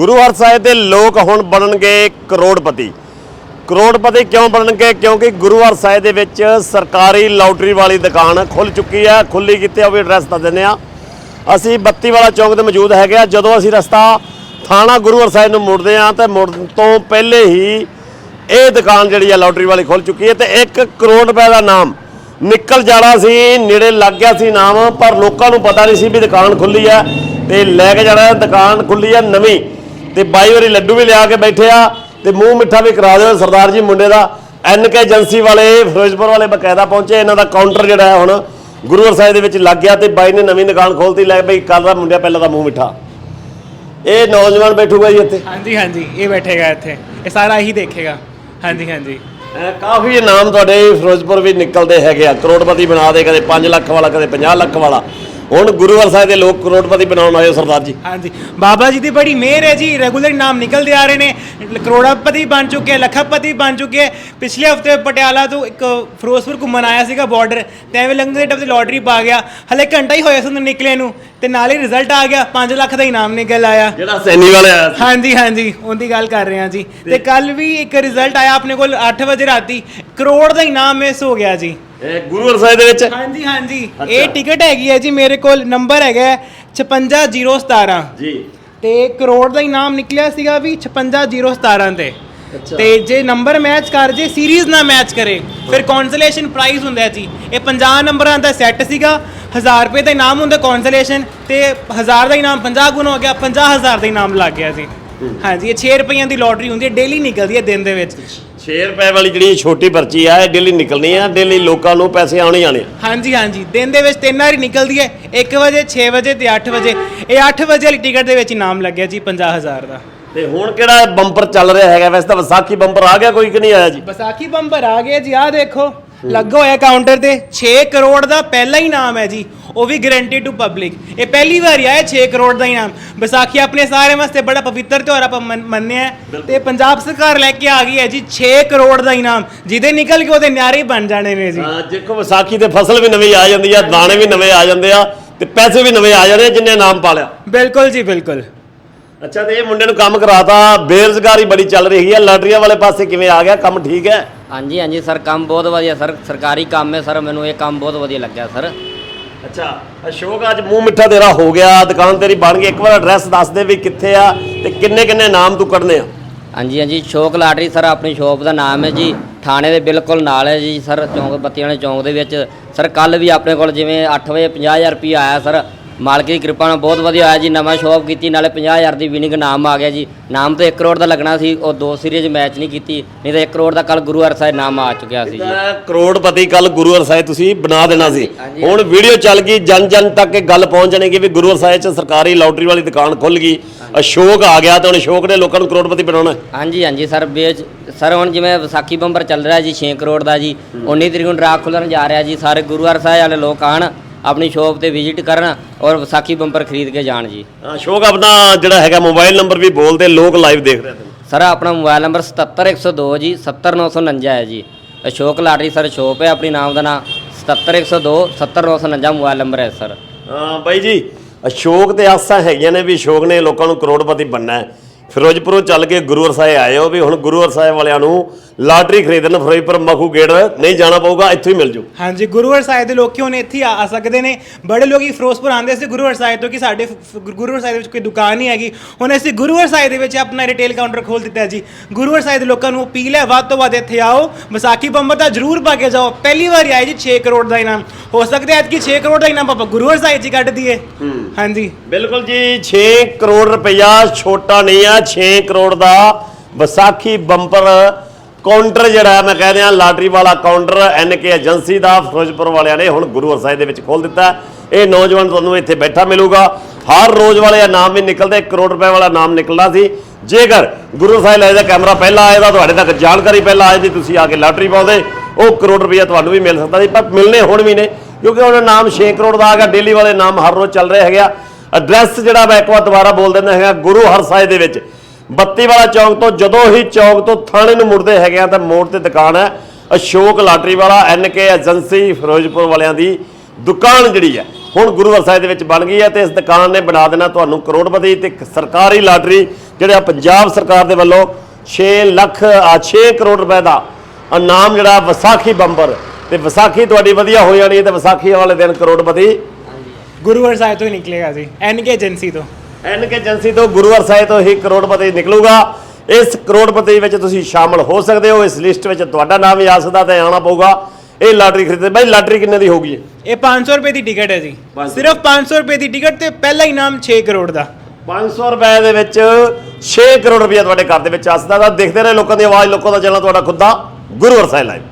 ਗੁਰੂ ਹਰ ਸਾਹਿਬ ਦੇ ਲੋਕ ਹੁਣ ਬਣਨਗੇ ਕਰੋੜਪਤੀ। ਕਰੋੜਪਤੀ ਕਿਉਂ ਬਣਨਗੇ? ਕਿਉਂਕਿ ਗੁਰੂ ਹਰ ਸਾਹਿਬ ਦੇ ਵਿੱਚ ਸਰਕਾਰੀ ਲੋਟਰੀ ਵਾਲੀ ਦੁਕਾਨ ਖੁੱਲ ਚੁੱਕੀ ਹੈ ਖੁੱਲੀ ਕਿਤੇ ਉਹ ਵੀ ਐਡਰੈਸ ਦੱਸ ਦਿੰਦੇ ਆ। ਅਸੀਂ ਬੱਤੀ ਵਾਲਾ ਚੌਂਕ ਤੇ ਮੌਜੂਦ ਹੈਗੇ ਆ, ਜਦੋਂ ਅਸੀਂ ਰਸਤਾ ਥਾਣਾ ਗੁਰੂ ਹਰ ਸਾਹਿਬ ਨੂੰ ਮੁੜਦੇ ਆ, ਤੇ ਮੁੜਨ ਤੋਂ ਪਹਿਲੇ ਹੀ ਇਹ ਦੁਕਾਨ ਜਿਹੜੀ ਆ ਲੋਟਰੀ ਵਾਲੀ ਖੁੱਲ ਚੁੱਕੀ ਹੈ ਤੇ 1 ਕਰੋੜ ਰੁਪਏ ਦਾ ਨਾਮ ਨਿਕਲ ਜਾਣਾ ਸੀ, ਨੇੜੇ ਲੱਗ ਗਿਆ ਸੀ ਨਾਮ, ਪਰ ਲੋਕਾਂ ਨੂੰ ਪਤਾ ਨਹੀਂ ਸੀ ਵੀ ਦੁਕਾਨ ਖੁੱਲੀ ਹੈ ਤੇ ਲੈ ਕੇ ਜਾਣਾ, ਦੁਕਾਨ ਖੁੱਲੀ ਹੈ ਨਵੀਂ। ਤੇ ਬਾਈ ਵਾਰੀ ਲੱਡੂ ਵੀ ਲਿਆ ਕੇ ਬੈਠੇ ਆ ਤੇ ਮੂੰਹ ਮਿੱਠਾ ਵੀ ਕਰਾ ਦਿਓ ਸਰਦਾਰ ਜੀ ਮੁੰਡੇ ਦਾ। ਐਨਕੇ ਏਜੰਸੀ ਵਾਲੇ ਫਿਰੋਜ਼ਪੁਰ ਵਾਲੇ ਬਕਾਇਦਾ ਪਹੁੰਚੇ ਇਹਨਾਂ ਦਾ ਕਾਊਂਟਰ ਜਿਹੜਾ ਹੈ ਹੁਣ ਗੁਰੂ ਸਾਹਿਬ ਦੇ ਵਿੱਚ ਲੱਗ ਗਿਆ ਤੇ ਬਾਈ ਨੇ ਨਵੀਂ ਦੁਕਾਨ ਖੋਲਤੀ ਲੈ ਬਈ ਕੱਲ ਦਾ ਮੁੰਡਿਆ ਪਹਿਲਾਂ ਦਾ ਮੂੰਹ ਮਿੱਠਾ। ਇਹ ਨੌਜਵਾਨ ਬੈਠੂਗਾ ਜੀ ਇੱਥੇ। ਹਾਂਜੀ ਹਾਂਜੀ ਇਹ ਬੈਠੇਗਾ ਇੱਥੇ। ਇਹ ਸਾਰਾ ਇਹੀ ਦੇਖੇਗਾ। ਹਾਂਜੀ ਹਾਂਜੀ। ਕਾਫੀ ਇਨਾਮ ਤੁਹਾਡੇ ਫਿਰੋਜ਼ਪੁਰ ਵੀ ਨਿਕਲਦੇ ਹੈਗੇ ਆ। ਕਰੋੜਪਤੀ ਬਣਾ ਦੇ ਕਦੇ 5 ਲੱਖ ਵਾਲਾ ਕਦੇ 50 ਲੱਖ ਵਾਲਾ। ਹੁਣ ਗੁਰੂ ਸਾਹਿਬ ਦੇ ਲੋਕ ਕਰੋੜਪਤੀ ਬਣਾਉਣ ਆਏ ਹੋ ਸਰਦਾਰ ਜੀ। ਹਾਂਜੀ। ਬਾਬਾ ਜੀ ਦੀ ਬੜੀ ਮਿਹਰ ਹੈ ਜੀ ਰੈਗੂਲਰ ਨਾਮ ਨਿਕਲਦੇ ਆ ਰਹੇ ਨੇ। ਕਰੋੜਪਤੀ ਬਣ ਚੁੱਕੇ ਲੱਖਪਤੀ ਬਣ ਚੁੱਕੇ। ਪਿਛਲੇ ਹਫ਼ਤੇ ਪਟਿਆਲਾ ਤੋਂ ਇੱਕ ਫਿਰੋਜ਼ਪੁਰ ਘੁੰਮਣ ਆਇਆ ਸੀਗਾ ਬਾਰਡਰ ਐਵੇਂ ਲੰਘਦੇ ਦੇ ਟੱਪ ਤੇ ਲੋਟਰੀ ਪਾ ਗਿਆ। ਹਲੇ ਘੰਟਾ ਹੀ ਹੋਇਆ ਸੀ ਉਹਨੂੰ ਨਿਕਲੇ ਨੂੰ ਤੇ ਨਾਲ ਹੀ ਰਿਜ਼ਲਟ ਆ ਗਿਆ। 5 ਲੱਖ ਦਾ ਇਨਾਮ ਨਿਕਲ ਆਇਆ। ਜਿਹੜਾ ਸੈਨੀ ਵਾਲੇ ਆਇਆ ਸੀ। ਹਾਂਜੀ ਹਾਂਜੀ। ਉਹਦੀ ਗੱਲ ਕਰ ਰਹੇ ਹਾਂ ਜੀ। ਤੇ ਕੱਲ ਵੀ ਇੱਕ ਰਿਜ਼ਲਟ ਆਇਆ ਆਪਣੇ ਕੋਲ 8 ਵਜੇ ਰਾਤੀ। ਕਰੋੜ ਦਾ ਇਨਾਮ ਮਿਸ ਹੋ ਗਿਆ ਜੀ। ਇਹ ਗੁਰੂ ਸਾਹਿਬ ਦੇ ਵਿੱਚ? ਹਾਂਜੀ ਹਾਂਜੀ। ਇਹ ਟਿਕਟ ਹੈਗੀ ਹੈ ਜੀ ਮੇਰੇ ਕੋਲ ਨੰਬਰ ਹੈਗਾ ਹੈ 56017 ਜੀ। ਤੇ ਕਰੋੜ ਦਾ ਇਨਾਮ ਨਿਕਲਿਆ ਸੀਗਾ ਵੀ 56017 ਤੇ। ਅੱਛਾ। ਤੇ ਜੇ ਨੰਬਰ ਮੈਚ ਕਰ ਜੇ ਸੀਰੀਜ਼ ਨਾ ਮੈਚ ਕਰੇ ਫਿਰ ਕੌਂਸੋਲੇਸ਼ਨ ਪ੍ਰਾਈਜ਼ ਹੁੰਦਾ ਹੈ ਜੀ। ਇਹ 50 ਨੰਬਰਾਂ ਦਾ ਸੈੱਟ ਸੀਗਾ 1000 ਰੁਪਏ ਦਾ ਇਨਾਮ ਹੁੰਦਾ ਕੌਂਸੋਲੇਸ਼ਨ ਤੇ 1000 ਦਾ ਇਨਾਮ 50 ਗੁਣਾ ਹੋ ਗਿਆ 50000 ਦਾ ਇਨਾਮ ਲੱਗ ਗਿਆ ਜੀ। ਹਾਂਜੀ ਇਹ 6 ਰੁਪਈਆਂ ਦੀ ਲੋਟਰੀ ਹੁੰਦੀ ਹੈ ਡੇਲੀ ਨਿਕਲਦੀ ਹੈ ਦਿਨ ਦੇ ਵਿੱਚ। 6 ਰੁਪਏ ਵਾਲੀ ਜਿਹੜੀ ਛੋਟੀ ਪਰਚੀ ਆ ਇਹ ਡੇਲੀ ਨਿਕਲਣੀ ਆ ਡੇਲੀ ਲੋਕਾਂ ਨੂੰ ਪੈਸੇ ਆਉਣੇ ਆਣੇ ਆ। ਹਾਂਜੀ ਹਾਂਜੀ। ਦਿਨ ਦੇ ਵਿੱਚ ਤਿੰਨ ਵਾਰੀ ਨਿਕਲਦੀ ਹੈ। 1 ਵਜੇ 6 ਵਜੇ ਤੇ 8 ਵਜੇ। ਇਹ 8 ਵਜੇ ਵਾਲੀ ਟਿਕਟ ਦੇ ਵਿੱਚ ਇਨਾਮ ਲੱਗਿਆ ਜੀ 50000 ਦਾ। ਤੇ ਹੁਣ ਕਿਹੜਾ ਬੰਪਰ ਚੱਲ ਰਿਹਾ ਹੈਗਾ? ਵੈਸੇ ਤਾਂ ਵਿਸਾਖੀ ਬੰਪਰ ਆ ਗਿਆ ਕੋਈ ਕਿ ਨਹੀਂ ਆਇਆ ਜੀ? ਵਿਸਾਖੀ ਬੰਪਰ ਆ ਗਏ ਜੀ ਆ ਦੇਖੋ। ਲੱਗਾ ਹੋਇਆ ਕਾਊਂਟਰ ਤੇ 6 ਕਰੋੜ ਦਾ ਪਹਿਲਾ ਇਨਾਮ ਹੈ ਜੀ ਉਹ ਵੀ ਗਾਰੰਟੀ ਟੂ ਪਬਲਿਕ ਇਹ ਪਹਿਲੀ ਵਾਰ ਆਇਆ 6 ਕਰੋੜ ਦਾ ਇਨਾਮ ਵਿਸਾਖੀ ਆਪਣੇ ਸਾਰੇ ਵਾਸਤੇ ਬੜਾ ਪਵਿੱਤਰ ਤਿਉਹਾਰ ਆਪਾਂ ਮੰਨ- ਮੰਨਿਆ ਹੈ। ਤੇ ਪੰਜਾਬ ਸਰਕਾਰ ਲੈ ਕੇ ਆ ਗਈ ਹੈ ਜੀ 6 ਕਰੋੜ ਦਾ ਇਨਾਮ ਜਿਹਦੇ ਨਿਕਲ ਕੇ ਉਹਦੇ ਨਿਆਰੇ ਹੀ ਬਣ ਜਾਣੇ ਨੇ ਜੀ। ਹਾਂ ਦੇਖੋ ਵਿਸਾਖੀ ਤੇ ਫਸਲ ਵੀ ਨਵੀਂ ਆ ਜਾਂਦੀ ਆ ਦਾਣੇ ਵੀ ਨਵੇਂ ਆ ਜਾਂਦੇ ਆ ਤੇ ਪੈਸੇ ਵੀ ਨਵੇਂ ਆ ਜਾਂਦੇ ਆ ਜਿੰਨੇ ਨਾਮ ਪਾ ਲਿਆ ਬਿਲਕੁਲ ਜੀ ਬਿਲਕੁਲ। ਅੱਛਾ ਤੇ ਇਹ ਮੁੰਡੇ ਨੂੰ ਕੰਮ ਕਰਾਤਾ ਬੇਰੁਜ਼ਗਾਰੀ ਬੜੀ ਚੱਲ ਰਹੀ ਹੈ। ਲਾਟਰੀਆਂ ਵਾਲੇ ਪਾਸੇ ਕਿਵੇਂ ਆ ਗਿਆ? ਕੰਮ ਠੀਕ ਹੈ? ਹਾਂਜੀ ਹਾਂਜੀ ਸਰ ਕੰਮ ਬਹੁਤ ਵਧੀਆ ਸਰ ਸਰਕਾਰੀ ਕੰਮ ਹੈ ਸਰ ਮੈਨੂੰ ਇਹ ਕੰਮ ਬਹੁਤ ਵਧੀਆ ਲੱਗਿਆ ਸਰ। ਅੱਛਾ ਅਸ਼ੋਕ ਅੱਜ ਮੂੰਹ ਮਿੱਠਾ ਤੇਰਾ ਹੋ ਗਿਆ ਦੁਕਾਨ ਤੇਰੀ ਬਣ ਗਈ ਇੱਕ ਵਾਰ ਐਡਰੈਸ ਦੱਸ ਦੇ ਵੀ ਕਿੱਥੇ ਆ ਤੇ ਕਿੰਨੇ ਕਿੰਨੇ ਨਾਮ ਤੂੰ ਕੱਢਨੇ ਆ? ਹਾਂਜੀ ਹਾਂਜੀ ਸ਼ੋਕ ਲਾਟਰੀ ਸਰ ਆਪਣੀ ਸ਼ੋਪ ਦਾ ਨਾਮ ਹੈ ਜੀ ਥਾਣੇ ਦੇ ਬਿਲਕੁਲ ਨਾਲ ਹੈ ਜੀ ਸਰ ਚੌਂਕ ਬੱਤੀਆਂ ਵਾਲੇ ਚੌਂਕ ਦੇ ਵਿੱਚ। ਸਰ ਕੱਲ ਵੀ ਆਪਣੇ ਕੋਲ ਜਿਵੇਂ 8 ਵਜੇ 50000 ਰੁਪਏ ਆਇਆ ਸਰ ਮਾਲਕ ਦੀ ਕਿਰਪਾ ਨਾਲ ਬਹੁਤ ਵਧੀਆ ਆਇਆ ਜੀ ਨਵਾਂ ਸ਼ੋਪ ਕੀਤੀ ਨਾਲੇ 50000 ਦੀ ਵਿਨਿੰਗ ਨਾਮ ਆ ਗਿਆ ਜੀ। ਨਾਮ ਤਾਂ 1 ਕਰੋੜ ਦਾ ਲੱਗਣਾ ਸੀ ਉਹ ਦੋ ਸੀਰੀਜ਼ ਮੈਚ ਨਹੀਂ ਕੀਤੀ ਨਹੀਂ ਤਾਂ 1 ਕਰੋੜ ਦਾ ਕੱਲ ਗੁਰੂ ਹਰਸਾਏ ਨਾਮ ਆ ਚੁੱਕਿਆ ਸੀ ਜੀ। ਕਰੋੜਪਤੀ ਕੱਲ ਗੁਰੂ ਸਾਹਿਬ ਤੁਸੀਂ ਬਣਾ ਦੇਣਾ ਸੀ। ਹੁਣ ਵੀਡੀਓ ਚੱਲ ਗਈ ਜਨ ਜਨ ਤੱਕ ਇਹ ਗੱਲ ਪਹੁੰਚ ਜਾਣੀ ਕਿ ਵੀ ਗੁਰੂ ਸਾਹਿਬ ਚ ਸਰਕਾਰੀ ਲਾਟਰੀ ਵਾਲੀ ਦੁਕਾਨ ਖੁੱਲ ਗਈ ਅਸ਼ੋਕ ਆ ਗਿਆ ਤੇ ਹੁਣ ਅਸ਼ੋਕ ਨੇ ਲੋਕਾਂ ਨੂੰ ਕਰੋੜਪਤੀ ਬਣਾਉਣਾ। ਹਾਂਜੀ ਹਾਂਜੀ ਸਰ ਵੇਚ ਸਰ ਹੁਣ ਜਿਵੇਂ ਵਿਸਾਖੀ ਬੰਬਰ ਚੱਲ ਰਿਹਾ ਜੀ 6 ਕਰੋੜ ਦਾ ਜੀ 19 ਤਰੀਕ ਨੂੰ ਡਰਾ ਖੁੱਲਣ ਜਾ ਰਿਹਾ ਜੀ ਸਾਰੇ ਗੁਰੂ ਹਰਸਾਏ ਵਾਲੇ ਲੋਕ ਆਣ ਆਪਣੀ ਸ਼ੋਪ ਤੇ ਵਿਜ਼ਿਟ ਕਰਨ ਔਰ ਵਿਸਾਖੀ ਬੰਬਰ ਖਰੀਦ ਕੇ ਜਾਣ ਜੀ। ਅਸ਼ੋਕ ਆਪਣਾ ਜਿਹੜਾ ਹੈਗਾ ਮੋਬਾਈਲ ਨੰਬਰ ਵੀ ਬੋਲਦੇ ਲੋਕ ਲਾਈਵ ਦੇਖ ਰਹੇ ਨੇ। ਸਰ ਆਪਣਾ ਮੋਬਾਈਲ ਨੰਬਰ 77102 ਜੀ 70949 ਹੈ ਜੀ। ਅਸ਼ੋਕ ਲਾਟਰੀ ਸਰ ਸ਼ੋਪ ਹੈ ਆਪਣੀ ਨਾਮ ਦਾ ਨਾਮ 77102 70949 ਮੋਬਾਈਲ ਨੰਬਰ ਹੈ ਸਰ। ਹਾਂ ਬਾਈ ਜੀ ਅਸ਼ੋਕ ਤੇ ਆਸਾਂ ਹੈਗੀਆਂ ਨੇ ਵੀ ਅਸ਼ੋਕ ਨੇ ਲੋਕਾਂ ਨੂੰ ਕਰੋੜਪਤੀ ਬਣਨਾ ਹੈ। ਫਿਰੋਜ਼ਪੁਰੋਂ ਚੱਲ ਕੇ ਗੁਰੂ ਸਾਹਿਬ ਆਏ ਹੋ ਵੀ ਹੁਣ ਗੁਰੂ ਸਾਹਿਬ ਵਾਲਿਆਂ ਨੂੰ ਲਾਟਰੀ ਖਰੀਦਣ ਫਿਰੋਜ਼ਪੁਰ ਮਖੂ ਗੇੜ ਨਹੀਂ ਜਾਣਾ ਪਊਗਾ ਇੱਥੋਂ ਹੀ ਮਿਲ ਜੂ ਹਾਂਜੀ ਗੁਰੂ ਸਾਹਿਬ ਦੇ ਲੋਕੀ ਹੁਣ ਇੱਥੇ ਆ ਸਕਦੇ ਨੇ। ਬੜੇ ਲੋਕੀ ਫਿਰੋਜ਼ਪੁਰ ਆਉਂਦੇ ਸੀ ਗੁਰੂ ਸਾਹਿਬ ਤੋਂ ਕਿ ਸਾਡੇ ਫ- ਫ- ਗੁਰੂ ਸਾਹਿਬ ਦੇ ਵਿੱਚ ਕੋਈ ਦੁਕਾਨ ਨਹੀਂ ਹੈਗੀ। ਹੁਣ ਅਸੀਂ ਗੁਰੂ ਸਾਹਿਬ ਦੇ ਵਿੱਚ ਆਪਣਾ ਰਿਟੇਲ ਕਾਊਂਟਰ ਖੋਲ ਦਿੱਤਾ ਜੀ। ਗੁਰੂ ਸਾਹਿਬ ਦੇ ਲੋਕਾਂ ਨੂੰ ਅਪੀਲ ਹੈ ਵੱਧ ਤੋਂ ਵੱਧ ਇੱਥੇ ਆਓ। ਵਿਸਾਖੀ ਬੰਬਰ ਦਾ ਜ਼ਰੂਰ ਪਾ ਕੇ ਜਾਓ। ਪਹਿਲੀ ਵਾਰ ਆਏ ਜੀ 6 ਕਰੋੜ ਦਾ ਇਨਾਮ। ਹੋ ਸਕਦਾ ਹੈ ਕਿ 6 ਕਰੋੜ ਦਾ ਇਨਾਮ ਆਪਾਂ ਗੁਰੂ ਸਾਹਿਬ ਜੀ ਕੱਢ ਦਈਏ। ਹਾਂਜੀ। ਬਿਲਕੁਲ ਜੀ 6 ਕਰੋੜ ਰੁਪਇਆ ਛੋਟਾ ਨਹੀਂ ਆ 6 ਕਰੋੜ ਦਾ ਵਿਸਾਖੀ ਬੰਪਰ ਕਾਊਂਟਰ ਜਿਹੜਾ ਮੈਂ ਕਹਿ ਰਿਹਾ, ਲਾਟਰੀ ਵਾਲਾ ਕਾਊਂਟਰ ਐਨਕੇ ਏਜੰਸੀ ਦਾ, ਫਿਰੋਜ਼ਪੁਰ ਵਾਲਿਆਂ ਨੇ ਹੁਣ ਗੁਰੂ ਸਾਹਿਬ ਦੇ ਵਿੱਚ ਖੋਲ ਦਿੱਤਾ ਇਹ ਨੌਜਵਾਨ ਤੁਹਾਨੂੰ ਇੱਥੇ ਬੈਠਾ ਮਿਲੂਗਾ। ਹਰ ਰੋਜ਼ ਵਾਲੇ ਨਾਮ ਵੀ ਨਿਕਲਦੇ ਕਰੋੜ ਰੁਪਏ ਵਾਲਾ ਨਾਮ ਨਿਕਲਦਾ ਸੀ। ਜੇਕਰ ਗੁਰੂ ਸਾਹਿਬ ਲੈ ਦਾ ਕੈਮਰਾ ਪਹਿਲਾਂ ਆਏ ਆਏਗਾ ਤੁਹਾਡੇ ਤੱਕ ਜਾਣਕਾਰੀ ਪਹਿਲਾਂ ਆਏ ਦੀ ਤੁਸੀਂ ਆ ਕੇ ਲਾਟਰੀ ਪਾਉਂਦੇ। ਉਹ ਕਰੋੜ ਰੁਪਇਆ ਤੁਹਾਨੂੰ ਵੀ ਮਿਲ ਸਕਦਾ ਸੀ, ਪਰ ਮਿਲਨੇ ਹੁਣ ਵੀ ਨੇ, ਕਿਉਂਕਿ ਉਹਨਾਂ ਨਾਮ 6 ਕਰੋੜ ਦਾ ਆ ਗਿਆ, ਡੇਲੀ ਵਾਲੇ ਨਾਮ ਹਰ ਰੋਜ਼ ਚੱਲ ਰਹੇ ਹੈਗੇ ਆ। ਐਡਰੈਸ ਜਿਹੜਾ ਮੈਂ ਇੱਕ ਵਾਰ ਦੁਬਾਰਾ ਬੋਲ ਦਿੰਦਾ ਹੈਗਾ ਗੁਰੂ ਹਰਸਾਏ ਦੇ ਵਿੱਚ। ਬੱਤੀ ਵਾਲਾ ਚੌਂਕ ਤੋਂ ਜਦੋਂ ਹੀ ਚੌਂਕ ਤੋਂ ਥਾਣੇ ਨੂੰ ਮੁੜਦੇ ਹੈਗੇ ਆ ਤਾਂ ਮੋੜ ਤੇ ਦੁਕਾਨ ਹੈ। ਅਸ਼ੋਕ ਲਾਟਰੀ ਵਾਲਾ ਐਨਕੇ ਏਜੰਸੀ ਫਿਰੋਜ਼ਪੁਰ ਵਾਲਿਆਂ ਦੀ ਦੁਕਾਨ ਜਿਹੜੀ ਹੈ, ਹੁਣ ਗੁਰੂ ਸਾਹਿਬ ਦੇ ਵਿੱਚ ਬਣ ਗਈ ਹੈ ਤੇ ਇਸ ਦੁਕਾਨ ਨੇ ਬਣਾ ਦੇਣਾ ਤੁਹਾਨੂੰ ਕਰੋੜਪਤੀ ਤੇ ਇੱਕ ਸਰਕਾਰੀ ਲਾਟਰੀ ਜਿਹੜਾ ਪੰਜਾਬ ਸਰਕਾਰ ਦੇ ਵੱਲੋਂ 6 ਲੱਖ, ਆ 6 ਕਰੋੜ ਰੁਪਏ ਦਾ ਇਨਾਮ ਜਿਹੜਾ ਵਿਸਾਖੀ ਬੰਬਰ ਤੇ ਵਿਸਾਖੀ ਤੁਹਾਡੀ ਵਧੀਆ ਹੋ ਜਾਣੀ ਹੈ ਤੇ ਵਿਸਾਖੀ ਵਾਲੇ ਦਿਨ ਕਰੋੜਪਤੀ ਗੁਰੂਵਰ ਸਾਹਿਬ ਤੋਂ ਹੀ ਨਿਕਲੇਗਾ ਜੀ ਐਨਕੇ ਏਜੰਸੀ ਤੋਂ। ਐਨਕੇ ਏਜੰਸੀ ਤੋਂ ਗੁਰੂਵਰ ਸਾਹਿਬ ਤੋਂ ਹੀ ਕਰੋੜਪਤੀ ਨਿਕਲੂਗਾ। ਇਸ ਕਰੋੜਪਤੀ ਵਿੱਚ ਤੁਸੀਂ ਸ਼ਾਮਲ ਹੋ ਸਕਦੇ ਹੋ ਇਸ ਲਿਸਟ ਵਿੱਚ ਤੁਹਾਡਾ ਨਾਮ ਵੀ ਆ ਸਕਦਾ ਤੇ ਆਉਣਾ ਪਊਗਾ। ਇਹ ਲਾਟਰੀ ਖਰੀਦਦੇ ਬਾਈ ਲਾਟਰੀ ਕਿੰਨੇ ਦੀ ਹੋਊਗੀ? ਇਹ? ਇਹ 500 ਰੁਪਏ ਦੀ ਟਿਕਟ ਹੈ ਜੀ। ਸਿਰਫ 500 ਰੁਪਏ ਦੀ ਟਿਕਟ ਤੇ ਪਹਿਲਾ ਇਨਾਮ 6 ਕਰੋੜ ਦਾ। 500 ਰੁਪਏ ਦੇ ਵਿੱਚ 6 ਕਰੋੜ ਰੁਪਏ ਤੁਹਾਡੇ ਘਰ ਦੇ ਵਿੱਚ ਆ ਸਕਦਾ। ਦੇਖਦੇ ਰਹੇ ਲੋਕਾਂ ਦੀ ਆਵਾਜ਼ ਲੋਕਾਂ ਦਾ ਚੈਨਲ ਤੁਹਾਡਾ ਖੁਦ ਦਾ ਗੁਰੂਵਰ ਸਾਹਿਬ ਲਾਈਵ